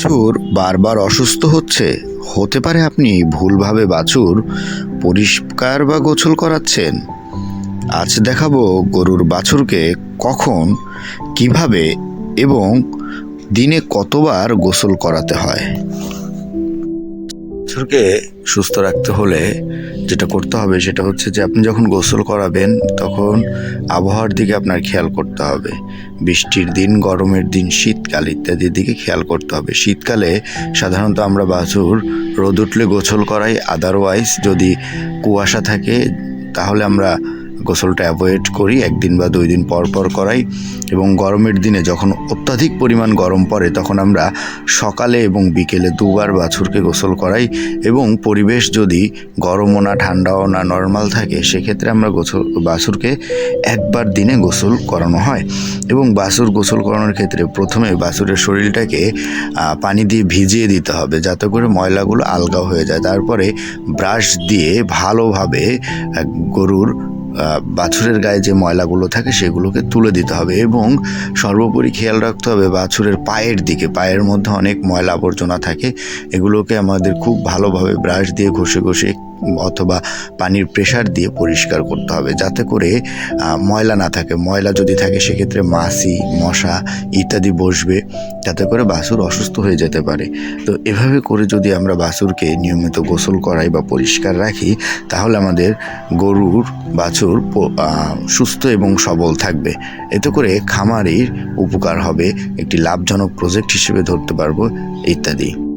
বাছুর বারবার অসুস্থ হচ্ছে। হতে পারে আপনি ভুলভাবে বাছুর পরিষ্কার বা গোছল করাচ্ছেন। আজ দেখাবো গরুর বাছুরকে কখন, কীভাবে এবং দিনে কতবার গোসল করাতে হয়। বাছুরকে সুস্থ রাখতে হলে যেটা করতে হবে সেটা হচ্ছে যে আপনি যখন গোসল করাবেন তখন আবহাওয়ার দিকে আপনার খেয়াল করতে হবে। বৃষ্টির দিন, গরমের দিন, শীতকাল ইত্যাদির দিকে খেয়াল করতে হবে। শীতকালে সাধারণত আমরা বাছুর রোদ উঠলে গোসল করাই। আদারওয়াইজ যদি কুয়াশা থাকে তাহলে আমরা গোসলটা অ্যাভয়েড করি, একদিন বা দুই দিন পর পর করাই এবং গরমের দিনে যখন অত্যাধিক পরিমাণ গরম পড়ে তখন আমরা সকালে এবং বিকেলে দুবার বাছুরকে গোসল করাই এবং পরিবেশ যদি গরমও না, ঠান্ডাও না নর্মাল থাকে সেক্ষেত্রে আমরা গোসল, বাছুরকে একবার দিনে গোসল করানো হয় এবং বাছুর গোসল করানোর ক্ষেত্রে প্রথমে বাছুরের শরীরটাকে পানি দিয়ে ভিজিয়ে দিতে হবে যাতে করে ময়লাগুলো আলগা হয়ে যায়। তারপরে ব্রাশ দিয়ে ভালোভাবে গরুর বাছুরের গায়ে যে ময়লাগুলো থাকে সেগুলোকে তুলে দিতে হবে এবং সর্বোপরি খেয়াল রাখতে হবে বাছুরের পায়ের দিকে। পায়ের মধ্যে অনেক ময়লা আবর্জনা থাকে। এগুলোকে আমাদের খুব ভালোভাবে ব্রাশ দিয়ে ঘষে ঘষে অথবা পানির প্রেশার দিয়ে পরিষ্কার করতে হবে যাতে করে ময়লা না থাকে। ময়লা যদি থাকে সেক্ষেত্রে মাছি, মশা ইত্যাদি বসবে যাতে করে বাছুর অসুস্থ হয়ে যেতে পারে। তো এভাবে করে যদি আমরা বাছুরকে নিয়মিত গোসল করাই বা পরিষ্কার রাখি তাহলে আমাদের গরুর বাছুর আহ, সুস্থ এবং সবল থাকবে। এতে করে খামারির উপকার হবে। একটি লাভজনক প্রজেক্ট হিসেবে ধরতে পারব ইত্যাদি।